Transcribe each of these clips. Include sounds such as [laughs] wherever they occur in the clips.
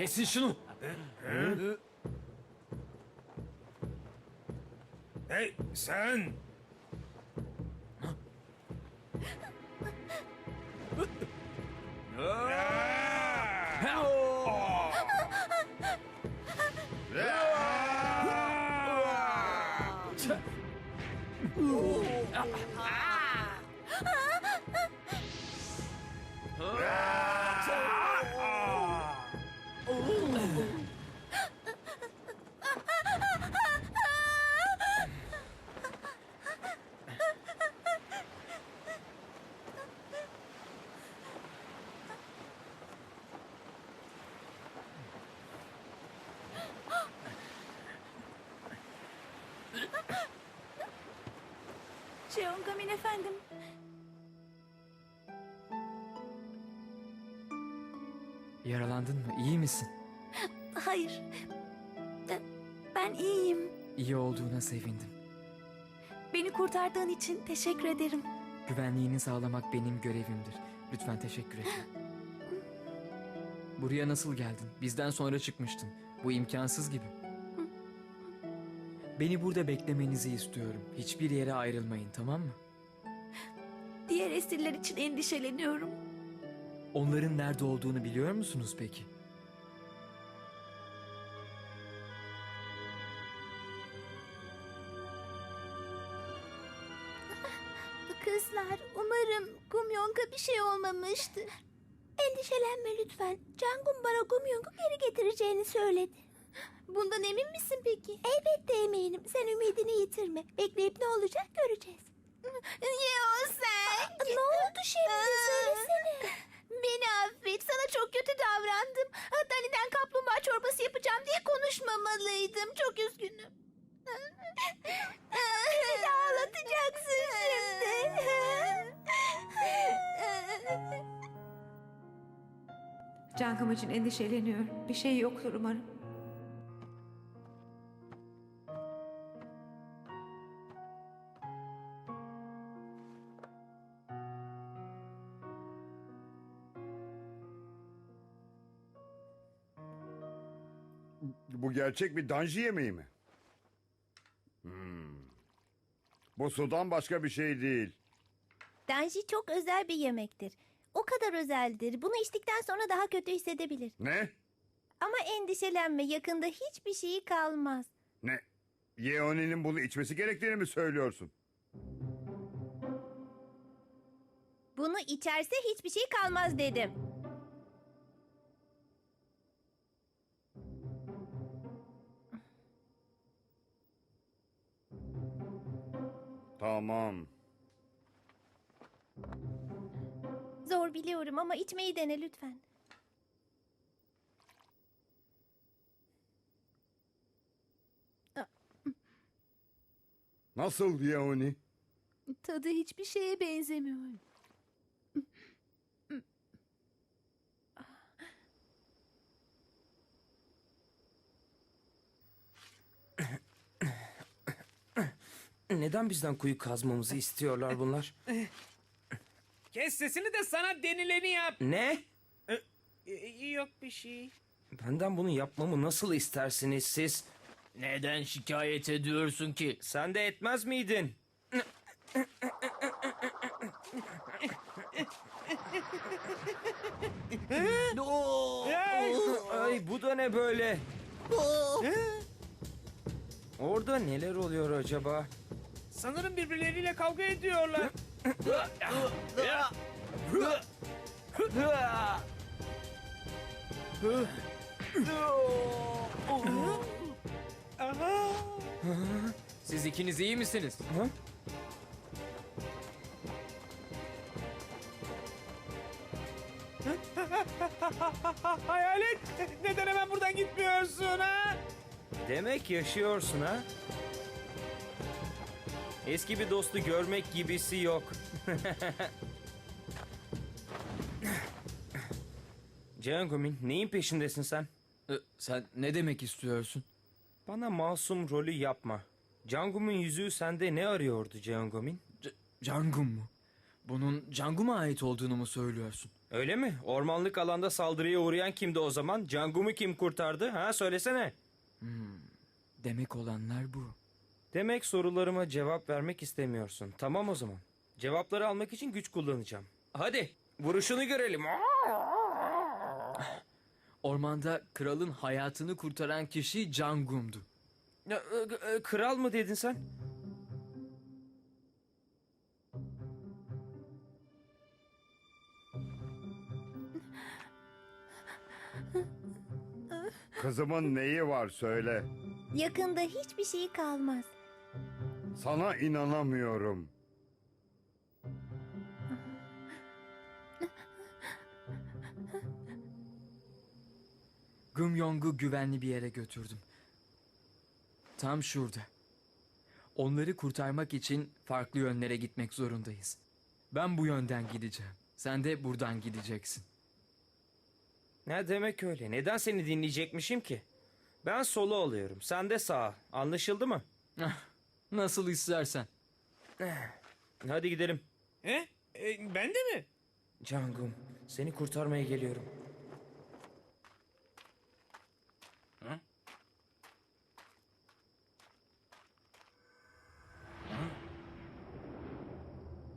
Kesin şunu. Hey sen! Şeongamin efendim. Yaralandın mı? İyi misin? Hayır. E, Ben iyiyim. İyi olduğuna sevindim. Beni kurtardığın için teşekkür ederim. Güvenliğini sağlamak benim görevimdir. Lütfen teşekkür et. Buraya nasıl geldin? Bizden sonra çıkmıştın. Bu imkansız gibi. Beni burada beklemenizi istiyorum. Hiçbir yere ayrılmayın tamam mı? Diğer esirler için endişeleniyorum. Onların nerede olduğunu biliyor musunuz peki? Kızlar, umarım Gumyong'a bir şey olmamıştır. Endişelenme lütfen. Cangun bana Gumyong'u geri getireceğini söyledi. Bundan emin misin peki? Elbette eminim. Sen ümidini yitirme. Bekleyip ne olacak göreceğiz. Ya sen. Ne oldu şimdi? Söylesene. Beni affet. Sana çok kötü davrandım. Hatta neden kaplumbağa çorbası yapacağım diye konuşmamalıydım. Çok üzgünüm. Beni ağlatacaksın şimdi. Cankım için endişeleniyorum. Bir şey yoktur umarım. Bu gerçek bir danji yemeği mi? Hmm. Bu sudan başka bir şey değil. Danji çok özel bir yemektir. O kadar özeldir. Bunu içtikten sonra daha kötü hissedebilir. Ne? Ama endişelenme yakında hiçbir şeyi kalmaz. Ne? Yeoni'nin bunu içmesi gerektiğini mi söylüyorsun? Bunu içerse hiçbir şey kalmaz dedim. Tamam. Zor biliyorum ama içmeyi dene lütfen. Nasıl Yeoni? Tadı hiçbir şeye benzemiyor. Neden bizden kuyu kazmamızı istiyorlar bunlar? Kes sesini de sana denileni yap. ne? Ee, yok bir şey. Benden bunu yapmamı nasıl istersiniz siz? Neden şikayet ediyorsun ki? Sen de etmez miydin? Oo! Ay bu da ne böyle? Orada neler oluyor acaba? Sanırım birbirleriyle kavga ediyorlar. Aha. Siz ikiniz iyi misiniz? Ha? Hayalet neden hemen buradan gitmiyorsun ha? Demek yaşıyorsun ha? Eski bir dostu görmek gibisi yok. Cihangumin neyin peşindesin sen? Ee, sen ne demek istiyorsun? Bana masum rolü yapma. Cangum'un yüzüğü sende ne arıyordu Cihangumin? C- Cangum mu? Bunun Cangum'a ait olduğunu mu söylüyorsun? Öyle mi? Ormanlık alanda saldırıya uğrayan kimdi o zaman? Cangum'u kim kurtardı? Ha söylesene. Demek olanlar bu. Demek sorularıma cevap vermek istemiyorsun. Tamam o zaman. Cevapları almak için güç kullanacağım. Hadi vuruşunu görelim. Ormanda kralın hayatını kurtaran kişi Cangum'du. Ya, e, e, Kral mı dedin sen? Kızımın neyi var söyle. Yakında hiçbir şey kalmaz. Sana inanamıyorum. Gumyong'u güvenli bir yere götürdüm. Tam şurada. Onları kurtarmak için farklı yönlere gitmek zorundayız. Ben bu yönden gideceğim. Sen de buradan gideceksin. Ne demek öyle? Neden seni dinleyecekmişim ki? Ben solu alıyorum. Sen de sağ. Anlaşıldı mı? Nasıl istersen. Hadi gidelim. He? E, ben de mi? Cangum, seni kurtarmaya geliyorum.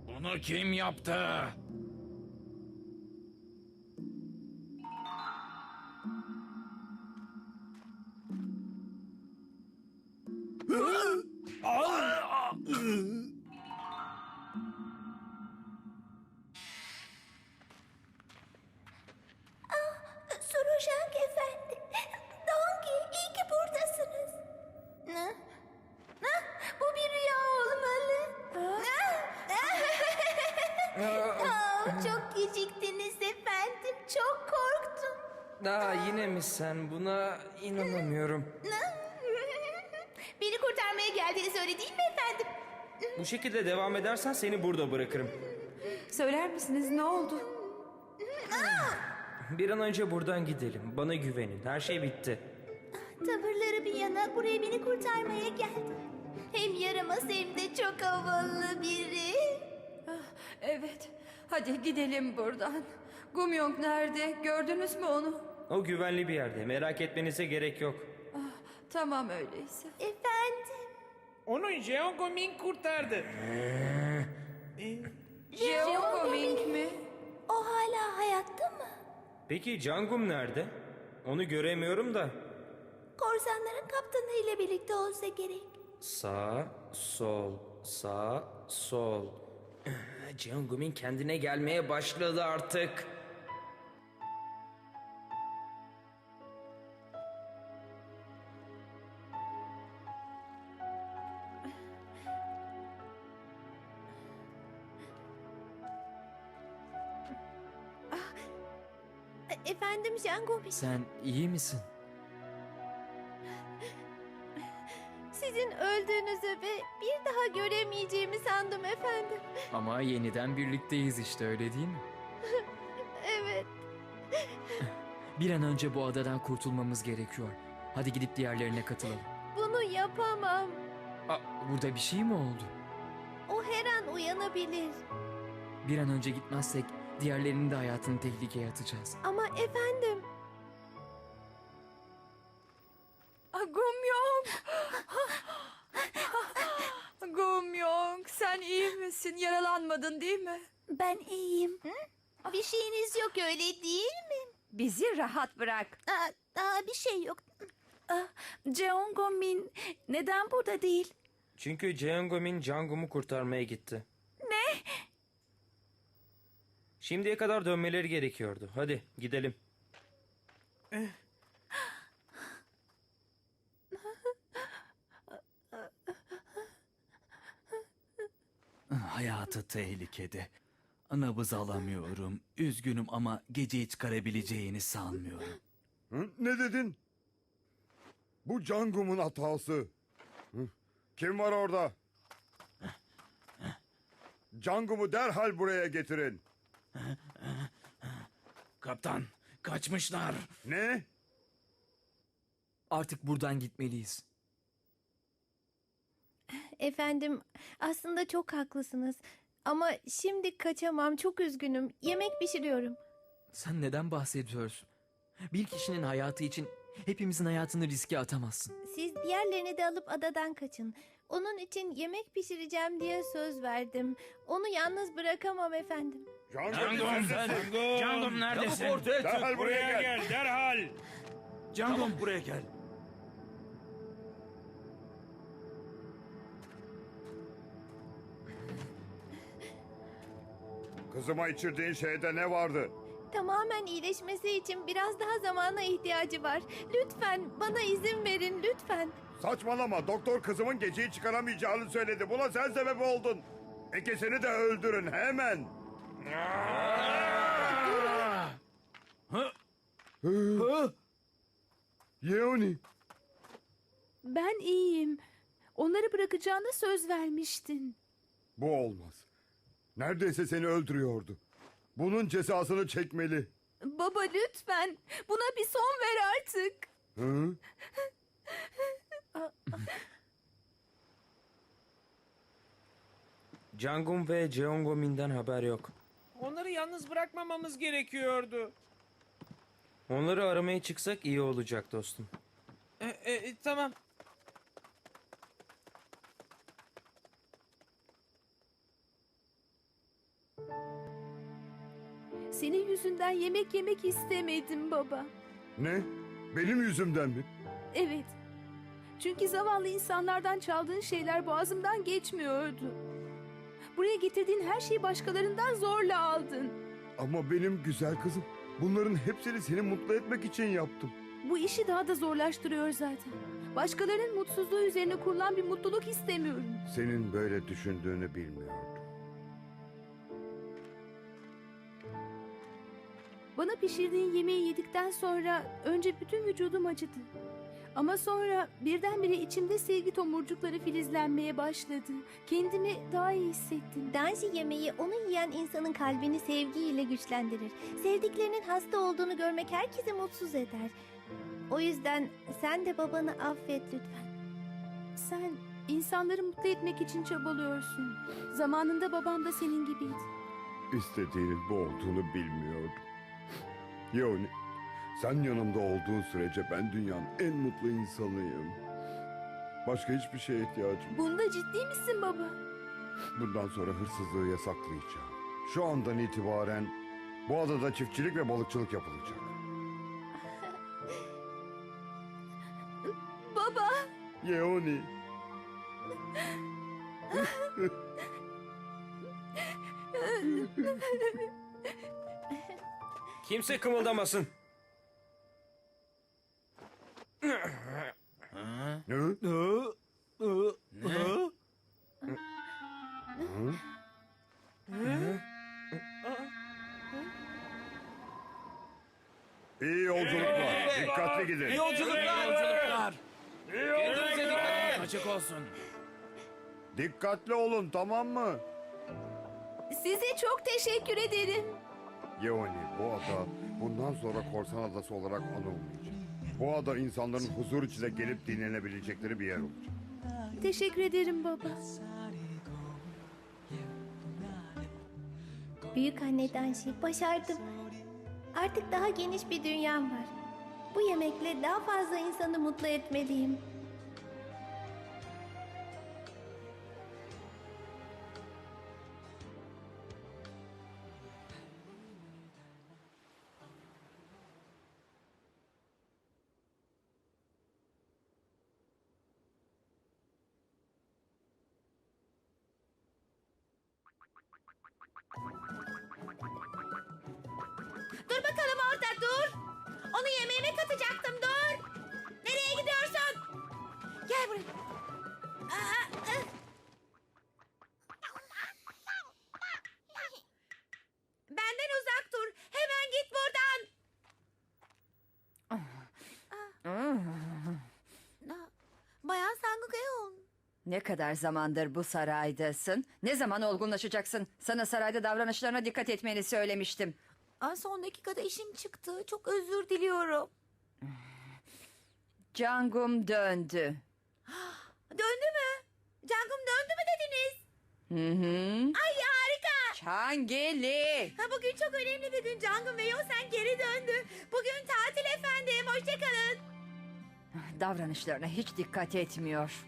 Bunu kim yaptı? Aa, çok geciktiniz efendim. Çok korktum. Aa, yine mi sen? Buna inanamıyorum. [laughs] Beni kurtarmaya geldiğiniz öyle değil mi efendim? Bu şekilde devam edersen seni burada bırakırım. Söyler misiniz ne oldu? Bir an önce buradan gidelim. Bana güvenin. Her şey bitti. Tavırları bir yana buraya beni kurtarmaya geldi. Hem yaramaz hem de çok havalı biri. Evet. Hadi gidelim buradan. Gumyong nerede? Gördünüz mü onu? O güvenli bir yerde. Merak etmenize gerek yok. Tamam öyleyse. Efendim. Onu Jeongoming kurtardı. Geokoming mi? O hala hayatta mı? Peki Cangum nerede? Onu göremiyorum da. Korsanların kaptanıyla birlikte olsa gerek. Sağ, sol, sağ, sol. Cangum'in kendine gelmeye başladı artık. Efendim Jangobi, Sen iyi misin? Öldüğünüzü ve bir daha göremeyeceğimi sandım efendim. Ama yeniden birlikteyiz işte öyle değil mi? [laughs] Evet. [laughs] Bir an önce bu adadan kurtulmamız gerekiyor. Hadi gidip diğerlerine katılalım. Bunu yapamam. Aa, burada bir şey mi oldu? O her an uyanabilir. Bir an önce gitmezsek diğerlerinin de hayatını tehlikeye atacağız. Ama efendim, Yaralanmadın değil mi? ben iyiyim. Bir şeyiniz yok öyle değil mi? Bizi rahat bırak. Aa, aa, bir şey yok. Jeongo Min neden burada değil? Çünkü Jeongomin Jangum'u kurtarmaya gitti. Ne? Şimdiye kadar dönmeleri gerekiyordu. Hadi gidelim. Hayatı tehlikede. Nabız alamıyorum. Üzgünüm ama geceyi çıkarabileceğini sanmıyorum. Hı? Ne dedin? Bu Cangum'un hatası. Hı? Kim var orada? Cangum'u derhal buraya getirin. Kaptan, kaçmışlar. Ne? Artık buradan gitmeliyiz. Efendim aslında çok haklısınız. Ama şimdi kaçamam çok üzgünüm. Yemek pişiriyorum. Sen neden bahsediyorsun? Bir kişinin hayatı için hepimizin hayatını riske atamazsın. Siz diğerlerini de alıp adadan kaçın. Onun için yemek pişireceğim diye söz verdim. Onu yalnız bırakamam efendim. Cangum, Cangum, neredesin? Cangum neredesin? Derhal buraya gel. derhal. Cangum buraya gel. Kızıma içirdiğin şeyde ne vardı? Tamamen iyileşmesi için biraz daha zamana ihtiyacı var. Lütfen bana izin verin lütfen. Saçmalama. Doktor kızımın geceyi çıkaramayacağını söyledi. Buna sen sebep oldun. İkisini de öldürün hemen. Yeoni. Ben iyiyim. Onları bırakacağına söz vermiştin. Bu olmaz. Neredeyse seni öldürüyordu. Bunun cezasını çekmeli. Baba lütfen buna bir son ver artık. Hı? [laughs] Jangum ve Jeongomin'den haber yok. Onları yalnız bırakmamamız gerekiyordu. Onları aramaya çıksak iyi olacak dostum. E, e, tamam. Senin yüzünden yemek yemek istemedim baba. Ne? Benim yüzümden mi? Evet. Çünkü zavallı insanlardan çaldığın şeyler boğazımdan geçmiyordu. Buraya getirdiğin her şeyi başkalarından zorla aldın. Ama benim güzel kızım. Bunların hepsini seni mutlu etmek için yaptım. Bu işi daha da zorlaştırıyor zaten. Başkalarının mutsuzluğu üzerine kurulan bir mutluluk istemiyorum. Senin böyle düşündüğünü bilmiyordum. Bana pişirdiğin yemeği yedikten sonra önce bütün vücudum acıdı. Ama sonra birdenbire içimde sevgi tomurcukları filizlenmeye başladı. Kendimi daha iyi hissettim. Danji yemeği onu yiyen insanın kalbini sevgiyle güçlendirir. Sevdiklerinin hasta olduğunu görmek herkesi mutsuz eder. O yüzden sen de babanı affet lütfen. Sen insanları mutlu etmek için çabalıyorsun. Zamanında babam da senin gibiydi. İstediğinin bu olduğunu bilmiyordum. Yoni, sen yanımda olduğun sürece ben dünyanın en mutlu insanıyım. Başka hiçbir şeye ihtiyacım yok. Bunda ciddi misin baba? Bundan sonra hırsızlığı yasaklayacağım. Şu andan itibaren bu adada çiftçilik ve balıkçılık yapılacak. [laughs] Baba! Yeoni. [laughs] Kimse kımıldamasın. Ne? Ne? İyi yolculuklar. Dikkatli gidin. Yolculuklar. Yolculuklar. Kendinize dikkat edin. Açık olsun. Dikkatli olun tamam mı? Size çok teşekkür ederim. Yeoni bu ada bundan sonra korsan adası olarak anılmayacak. Bu ada insanların huzur içinde gelip dinlenebilecekleri bir yer olacak. Teşekkür ederim baba. Büyük anne Danji başardım. Artık daha geniş bir dünyam var. Bu yemekle daha fazla insanı mutlu etmeliyim. Dur. Onu yemeğime katacaktım dur. Nereye gidiyorsun? Gel buraya. Aa, ıh. Benden uzak dur. Hemen git buradan. Ah, Bayan Sangugeon. Ne kadar zamandır bu saraydasın? Ne zaman olgunlaşacaksın? Sana sarayda davranışlarına dikkat etmeni söylemiştim. Aa, son dakikada işim çıktı. Çok özür diliyorum. [sighs] Cangum döndü. [gasps] Döndü mü? Cangum döndü mü dediniz? Hı hı. Ay harika. Çangeli. Ha, bugün çok önemli bir gün. Cangum ve Yosen geri döndü. Bugün tatil efendim. Hoşçakalın. [sighs] Davranışlarına hiç dikkat etmiyor.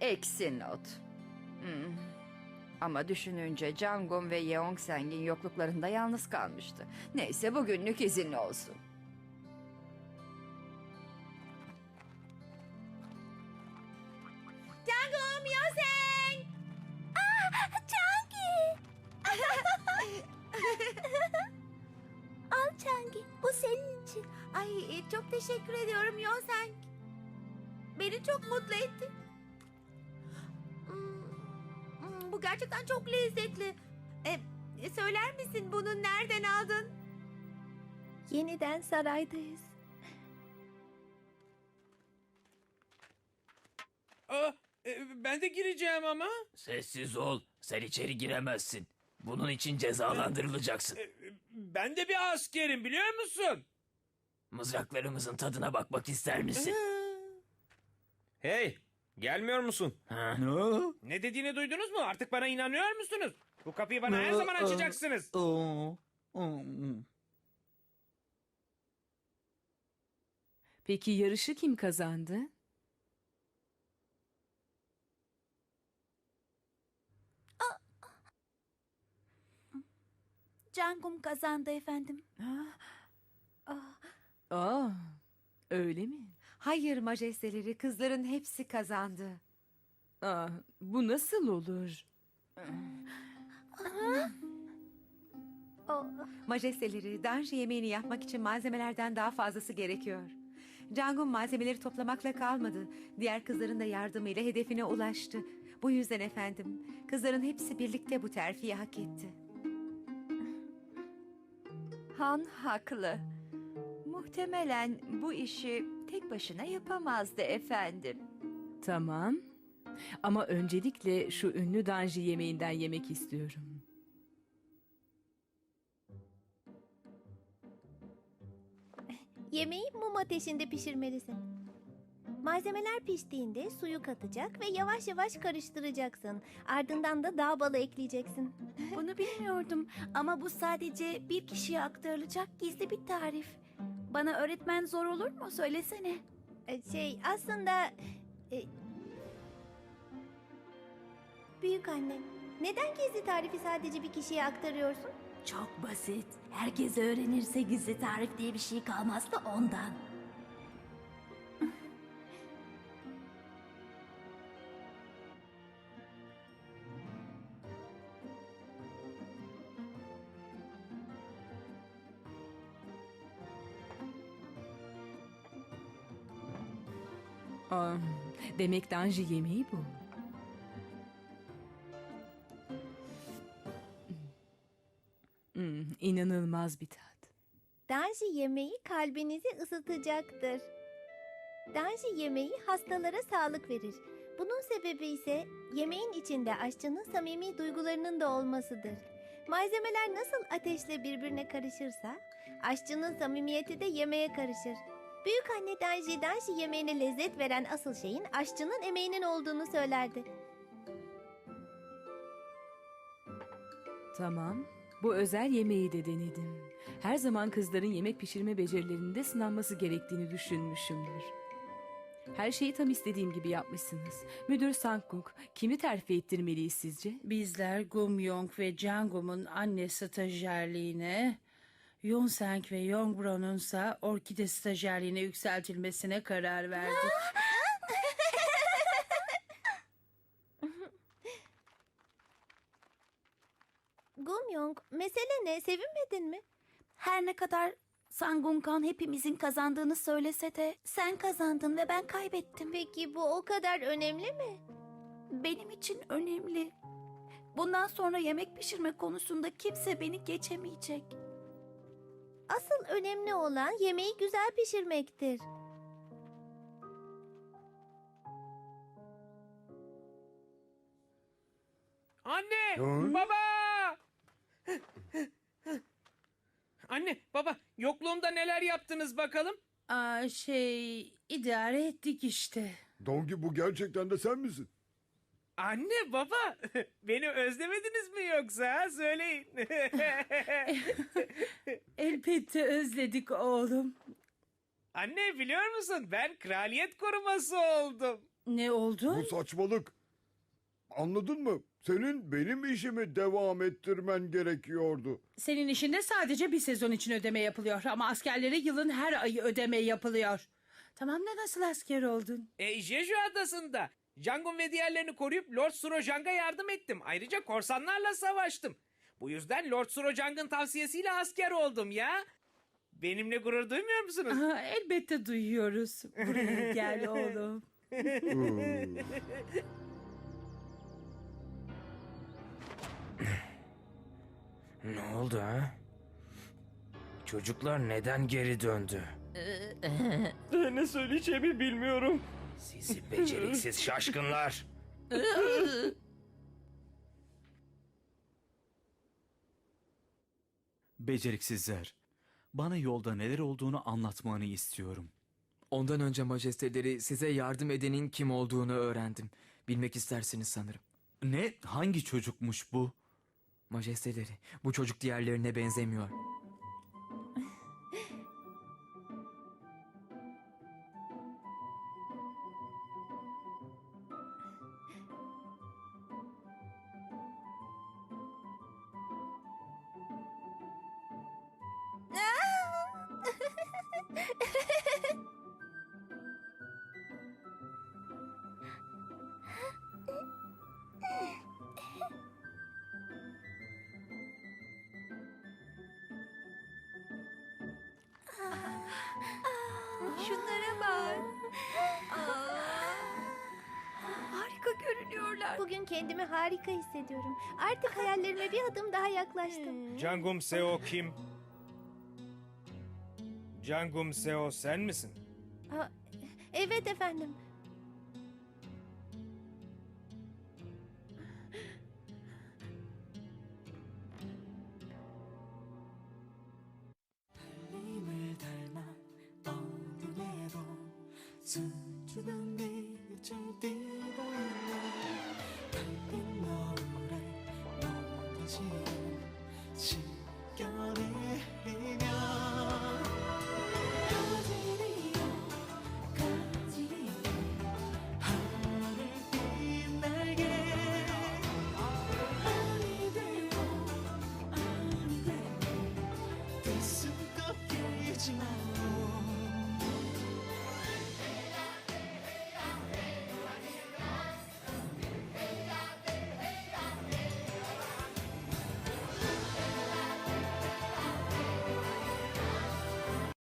Eksi not. Hmm. Ama düşününce Cangum ve Yeong Seng'in yokluklarında yalnız kalmıştı. Neyse bugünlük izinli olsun. Cangum, Yosen. Aa, Changi. [laughs] Al Changi. Bu senin için. Ay çok teşekkür ediyorum Yosen. Beni çok mutlu etti. Bu gerçekten çok lezzetli. E, e, söyler misin bunu nereden aldın? Yeniden saraydayız. Aa, e, ben de gireceğim ama. Sessiz ol. Sen içeri giremezsin. Bunun için cezalandırılacaksın. E, Ben de bir askerim biliyor musun? Mızraklarımızın tadına bakmak ister misin? Hey, gelmiyor musun? Ha? Ne dediğini duydunuz mu? Artık bana inanıyor musunuz? Bu kapıyı bana her zaman açacaksınız. Peki yarışı kim kazandı? Cangum kazandı efendim. Aa, öyle mi? Hayır majesteleri kızların hepsi kazandı. Aa, bu nasıl olur? Majesteleri danji yemeğini yapmak için malzemelerden daha fazlası gerekiyor. Cangun malzemeleri toplamakla kalmadı. Diğer kızların da yardımıyla hedefine ulaştı. Bu yüzden efendim kızların hepsi birlikte bu terfiyi hak etti. Han haklı. Muhtemelen bu işi tek başına yapamazdı efendim. Tamam. Ama öncelikle şu ünlü danji yemeğinden yemek istiyorum. Yemeği mum ateşinde pişirmelisin. Malzemeler piştiğinde suyu katacak ve yavaş yavaş karıştıracaksın. Ardından da dağ balı ekleyeceksin. Bunu bilmiyordum ama bu sadece bir kişiye aktarılacak gizli bir tarif. Bana öğretmen zor olur mu? Söylesene. Şey aslında... e, Büyük anne, neden gizli tarifi sadece bir kişiye aktarıyorsun? Çok basit. Herkes öğrenirse gizli tarif diye bir şey kalmaz da ondan. Demek danji yemeği bu. Hmm, inanılmaz bir tat. Danji yemeği kalbinizi ısıtacaktır. Danji yemeği hastalara sağlık verir. Bunun sebebi ise yemeğin içinde aşçının samimi duygularının da olmasıdır. Malzemeler nasıl ateşle birbirine karışırsa, aşçının samimiyeti de yemeğe karışır. Büyük anne Danji, Danji yemeğine lezzet veren asıl şeyin aşçının emeğinin olduğunu söylerdi. Tamam. Bu özel yemeği de denedim. Her zaman kızların yemek pişirme becerilerinde sınanması gerektiğini düşünmüşümdür. Her şeyi tam istediğim gibi yapmışsınız. Müdür Sangkuk, kimi terfi ettirmeliyiz sizce? Bizler Gumyong ve Jangum'un anne stajyerliğine, Yonseng ve Yongbron'un ise orkide stajyerliğine yükseltilmesine karar verdik. [laughs] Gumyong, mesele ne? Sevinmedin mi? Her ne kadar Sangun Kan hepimizin kazandığını söylese de sen kazandın ve ben kaybettim. Peki bu o kadar önemli mi? Benim için önemli. Bundan sonra yemek pişirme konusunda kimse beni geçemeyecek. Asıl önemli olan yemeği güzel pişirmektir. Anne! Hı? Baba! Anne, baba, yokluğumda neler yaptınız bakalım? Aa, şey idare ettik işte. Dongi bu gerçekten de sen misin? Anne, baba, [laughs] beni özlemediniz mi yoksa? Söyleyin. [laughs] [laughs] Elbette özledik oğlum. Anne biliyor musun? Ben kraliyet koruması oldum. Ne oldu? Bu saçmalık. Anladın mı? Senin benim işimi devam ettirmen gerekiyordu. Senin işinde sadece bir sezon için ödeme yapılıyor ama askerlere yılın her ayı ödeme yapılıyor. Tamam da nasıl asker oldun? E, Jeju adasında. Jangun ve diğerlerini koruyup Lord Surojang'a yardım ettim. Ayrıca korsanlarla savaştım. Bu yüzden Lord Surojang'ın tavsiyesiyle asker oldum ya. Benimle gurur duymuyor musunuz? Aha, elbette duyuyoruz. Buraya gel [laughs] oğlum. Iı. Ne oldu ha? Çocuklar neden geri döndü? [laughs] ne söyleyeceğimi bilmiyorum. Sizi beceriksiz şaşkınlar. [laughs] Beceriksizler. Bana yolda neler olduğunu anlatmanı istiyorum. Ondan önce majesteleri size yardım edenin kim olduğunu öğrendim. Bilmek istersiniz sanırım. Ne? Hangi çocukmuş bu? Majesteleri, bu çocuk diğerlerine benzemiyor. kendimi harika hissediyorum. Artık hayallerime bir adım daha yaklaştım. Jangum Seo kim? Jangum Seo sen misin? Aa, evet efendim. 님을 닮아 어둠에도 수줍은 빛을 띠고 있는 지겨내